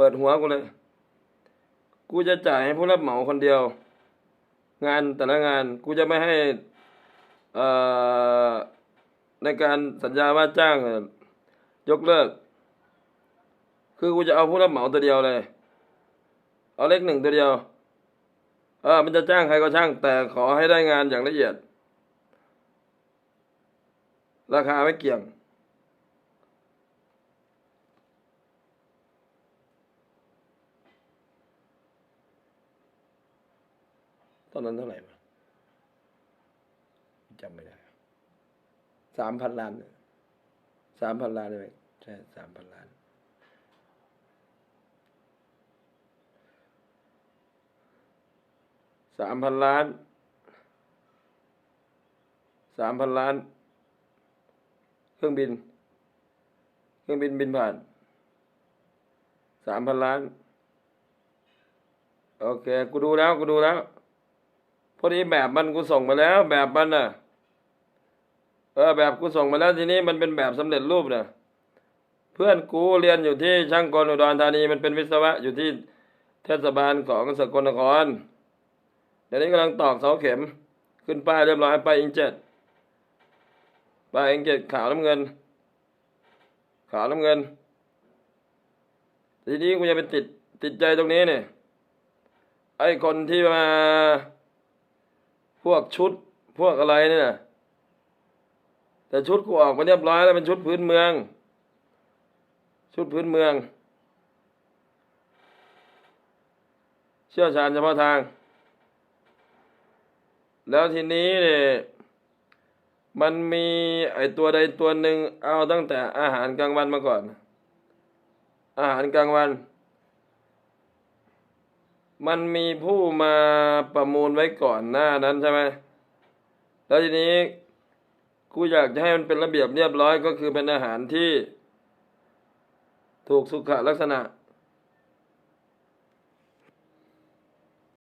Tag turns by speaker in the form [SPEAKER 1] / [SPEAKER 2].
[SPEAKER 1] ปิดหัวกูเลย กูจะจ่ายให้ผู้รับเหมาคนเดียว งานแต่ละงานกูจะไม่ให้ในการสัญญาว่าจ้างยยกเลิก คือกูจะเอาผู้รับเหมาตัวเดียวเลย เอาเลขหนึ่งตัวเดียว เออ มันจะจ้างใครก็ช่าง แต่ขอให้ได้งานอย่างละเอียด ราคาไม่เกี่ยง ตอนนั้นเท่าไหร่วะจำไม่ได้สามพันล้านสามพันล้านเลยใช่สามพันล้าน สามพันล้าน สามพันล้าน เครื่องบิน เครื่องบินบินผ่าน สามพันล้าน โอเค กูดูแล้ว กูดูแล้ว พอดีแบบมันกูส่งมาแล้ว แบบมันน่ะ เออ แบบกูส่งมาแล้วทีนี้มันเป็นแบบสำเร็จรูปน่ะ เพื่อนกูเรียนอยู่ที่ช่างกลอุดรธานีมันเป็นวิศวะอยู่ที่เทศบาลของสกลนครเดี๋ยวนี้กำลังตอกเสาเข็ม ขึ้นป้ายเรียบร้อยป้ายอิงเจ็ดป้ายอิงเจ็ดขาวน้ำเงิน ขาวน้ำเงิน ทีนี้กูจะไปติดติดใจตรงนี้เนี่ยไอ้คนที่มา พวกชุดพวกอะไรเนี่ย แต่ชุดกูออกมาเรียบร้อยแล้วเป็นชุดพื้นเมือง ชุดพื้นเมือง เชี่ยวชาญเฉพาะทาง แล้วทีนี้เนี่ยมันมีไอตัวใดตัวหนึ่งเอาตั้งแต่อาหารกลางวันมาก่อน อาหารกลางวัน มันมีผู้มาประมูลไว้ก่อนหน้านั้นใช่ไหมแล้วทีนี้กูอยากจะให้มันเป็นระเบียบเรียบร้อยก็คือเป็นอาหารที่ ถูกสุขลักษณะ